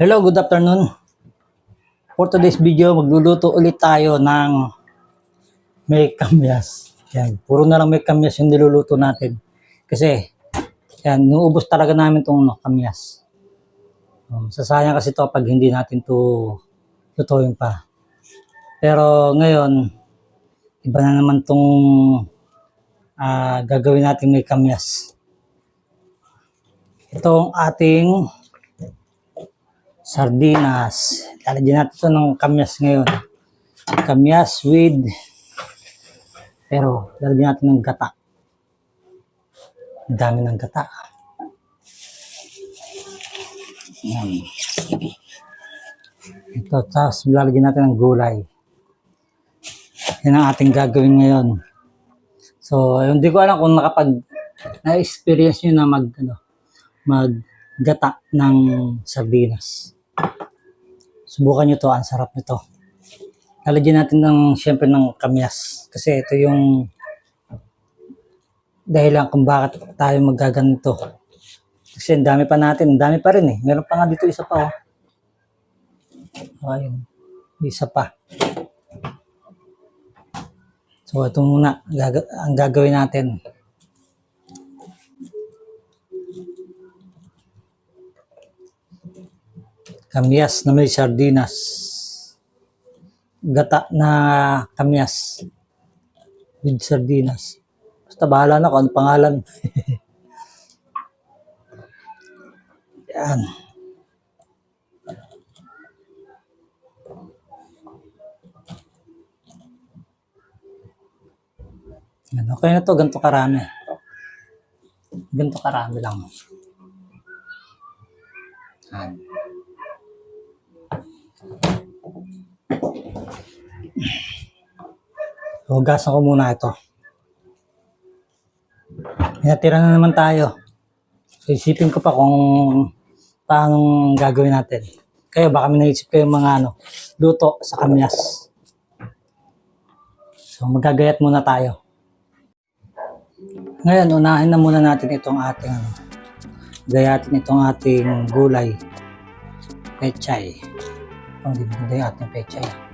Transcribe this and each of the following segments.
Hello, good afternoon. For today's video, magluluto ulit tayo ng may kamyas. Yan, puro na lang may kamyas yung niluluto natin. Kasi, yan, nuubos talaga namin itong no, kamyas. Um, sasayang kasi to pag hindi natin to lutuin pa. Pero ngayon, iba na naman tong ah, gagawin natin may kamyas. Itong ating sardinas. Lalagyan natin ito ng kamyas ngayon. Kamyas with pero lalagyan natin ng gata. Ang dami ng gata. Yan. Ito, tapos lalagyan natin ng gulay. Yan ang ating gagawin ngayon. So, hindi ko alam kung nakapag na-experience nyo na mag, ano, maggata ng sardinas. Subukan nyo to, ang sarap nito. Lalagyan natin ng, syempre, ng kamyas. Kasi ito yung dahilan kung bakit tayo magaganito. Kasi ang dami pa natin, ang dami pa rin eh. Meron pa nga dito isa pa oh. Ayun, isa pa. So ito muna, ang gagawin natin. Kamyas na may sardinas. Gata na kamyas. With sardinas. Basta bahala na kung ano pangalan. Yan. Yan, okay na to, ganito karami. Ganito karami lang. Yan. Hugasan ko muna ito. Natira na naman tayo. So, isipin ko pa kung paano gagawin natin. Kayo, baka may naisip kayo mga ano, luto sa kamyas. So, magagayat muna tayo. Ngayon, unahin na muna natin itong ating ano, gayatin itong ating gulay. Pechay. Ang hindi maganda yung ating pechay. ah.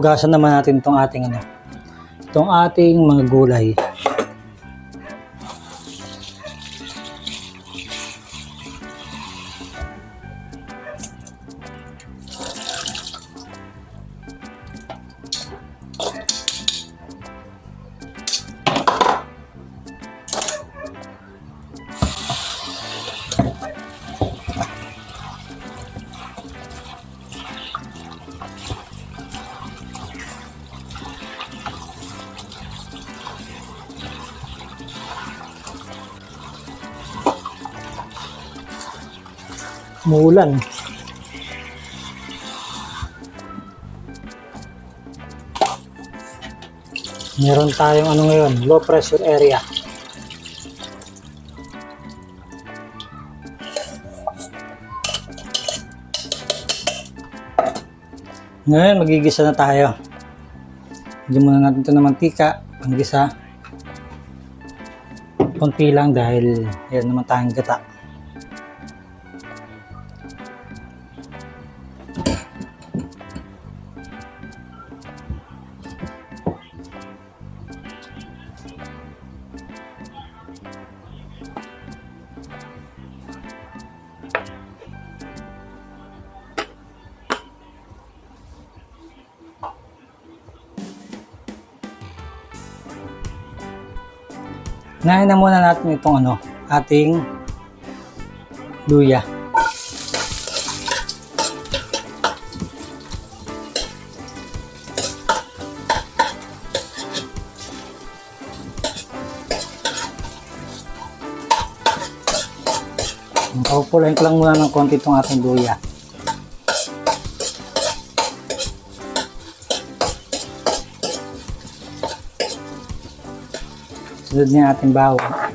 Hugasan naman natin itong ating ano, itong ating mga gulay. Umuulan. Meron tayong ano ngayon, low pressure area. Ngayon, magigisa na tayo. Hindi muna natin ito ng mantika, panggisa. Konti lang dahil yan naman tayong gata. Ngayon na muna natin itong ano, ating luya. Papupulahin ko lang muna ng konti itong ating luya. Sunod niya ating bawang.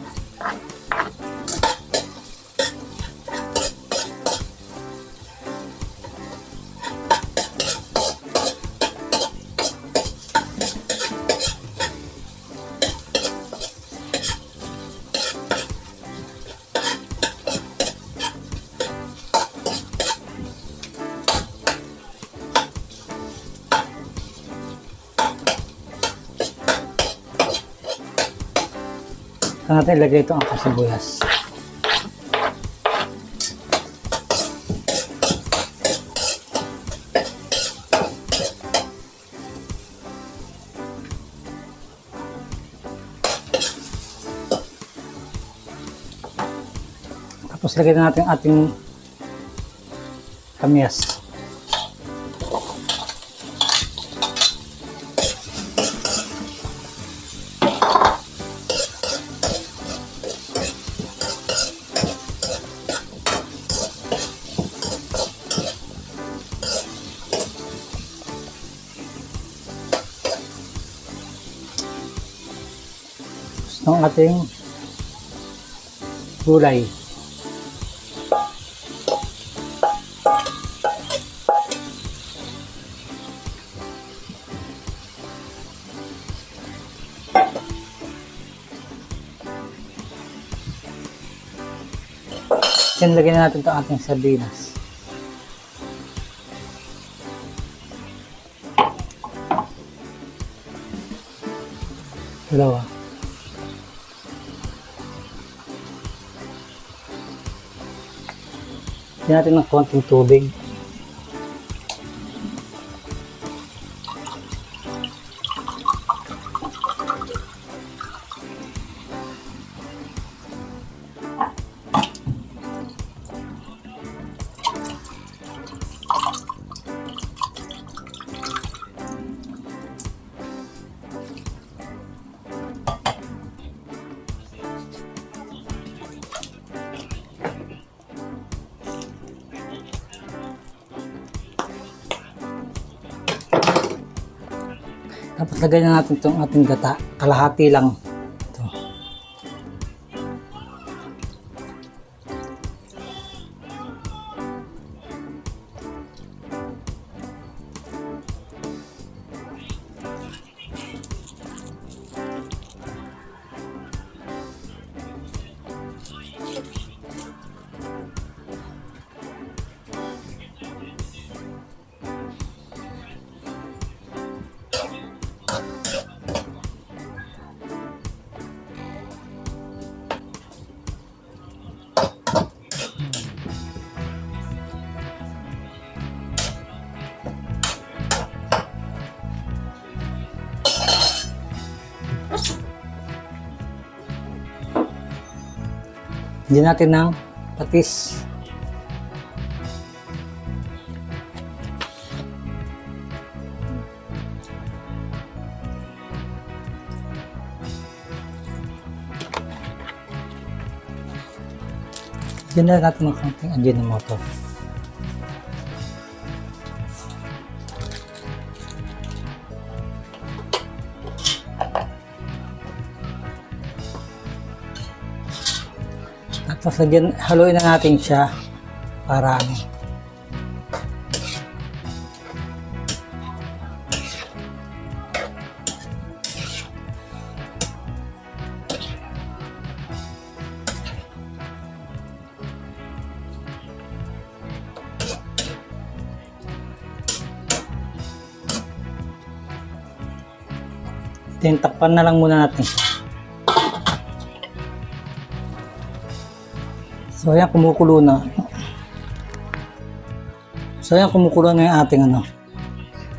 Saan natin ilagay ito ang kasibuyas. Tapos lagay na natin ating kamyas. Ng ating gulay. Then, lagyan na natin ito ating sardinas. Dalawa. Lagyan natin ng konting tubig. Tapos lagay na natin itong ating gata. Kalahati lang. Hindi natin ng patis. Diyan na natin ng konting Ajinomoto. Tapos lagyan, haluin na natin siya para ano. Then, takpan na lang muna natin siya. So, ayan, kumukulo na. So, ayan, kumukulo na yung ating ano.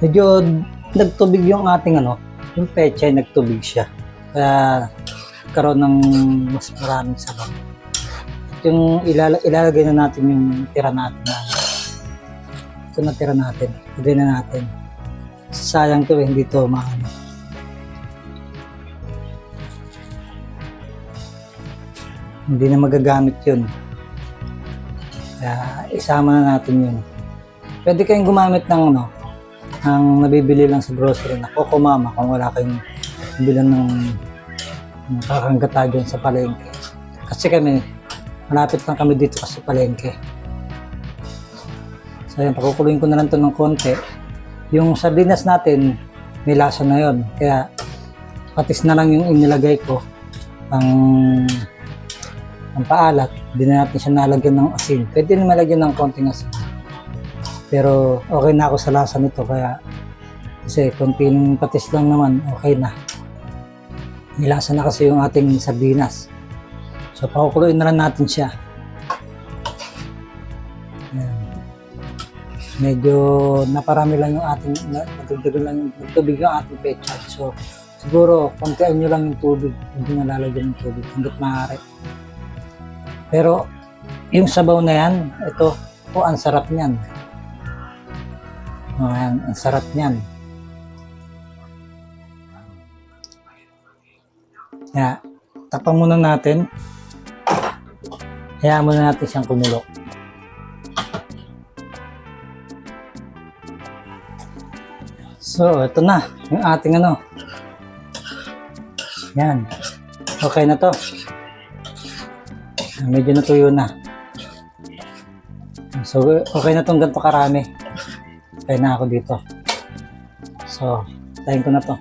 Medyo nagtubig yung ating ano, yung peche, nagtubig siya. Kaya, karoon ng mas maraming sabaw. At yung ilala- ilalagay na natin yung tira natin. Na, ito na tira natin. Lagay na natin. Sayang to eh, hindi to maano. Hindi na magagamit yun. Kaya isama na natin yun. Pwede kayong gumamit ng ano, ng nabibili lang sa grocery na Coco Mama kung wala kayong bilan ng, ng kakanggata dyan sa palengke. Kasi kami, malapit lang kami dito kasi palengke. So yan, pakukuluin ko na lang to ng konti. Yung sardinas natin, may lasa na yon Kaya patis na lang yung inilagay ko ang ang paalat, hindi na natin siya nalagyan ng asin. Pwede na malagyan ng konting asin. Pero okay na ako sa lasa nito kaya kasi konting patis lang naman, okay na. Nilasa na kasi yung ating sardinas. So pakukuluin na lang natin siya. Ayan. Medyo naparami lang yung ating, na- nagdagdagan lang nagtubig yung ating pechay. So siguro kontian nyo lang yung tubig, hindi na lalagyan ng tubig hanggat maaari. Pero yung sabaw na yan, ito, po ang sarap niyan. Oh, ang sarap niyan. Kaya, tapang muna natin. Hayaan muna natin siyang kumulo. So, ito na. Yung ating ano. Yan. Okay na to. Medyo natuyo na. So, okay na tong ganito karami. Okay na ako dito. So, tayin ko na to.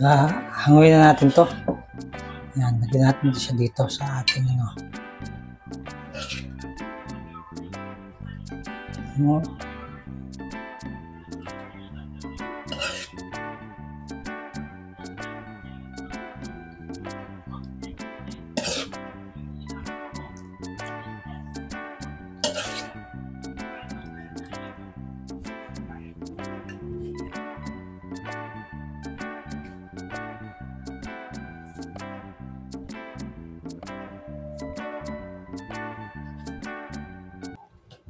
Ah, hanguin na natin to. Yan, lagyan natin siya dito sa ating ano. Ano?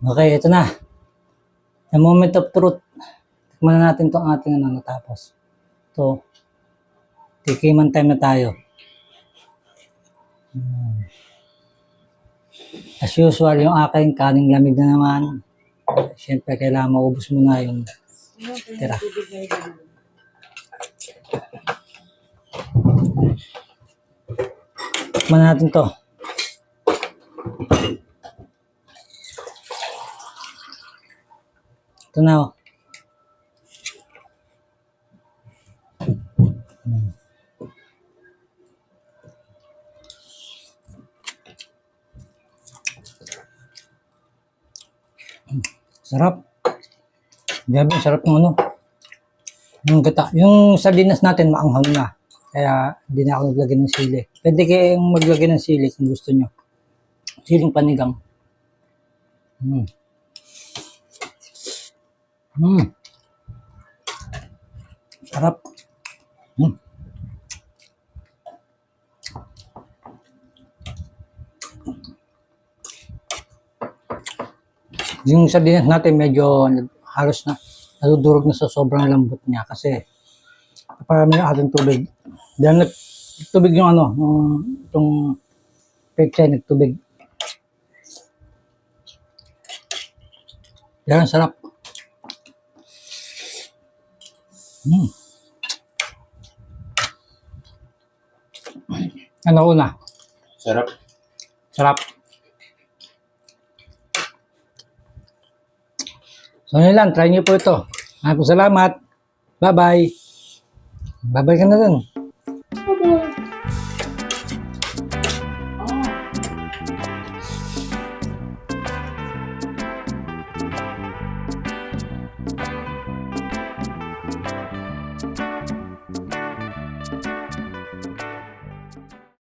Okay, ito na. The moment of truth. Tikman na natin itong ating ano natapos. Ito. Tikiman time na tayo. Hmm. As usual, yung aking kaning lamig na naman. Siyempre, kailangan maubos muna yung tira. Tikman natin to. Ito na oh. Hmm. Sarap. Grabe, sarap ng ano. Yung gata. Yung sardinas natin maanghang na. Kaya hindi na ako naglagay ng sili. Pwede kayong maglagay ng sili kung gusto nyo. Siling panigang. Mm. Mm. Sarap. Mm. Yung sardinas natin medyo halos na nadudurog na sa sobrang lambot niya kasi parami yung ating tubig. Dahil nagtubig yung ano, yung, itong pechay nagtubig. Yan, sarap. Mm. Ano una? Sarap. Sarap. So yun lang, try niyo po ito. Maraming salamat. Bye-bye. Bye-bye ka na dun. Bye-bye.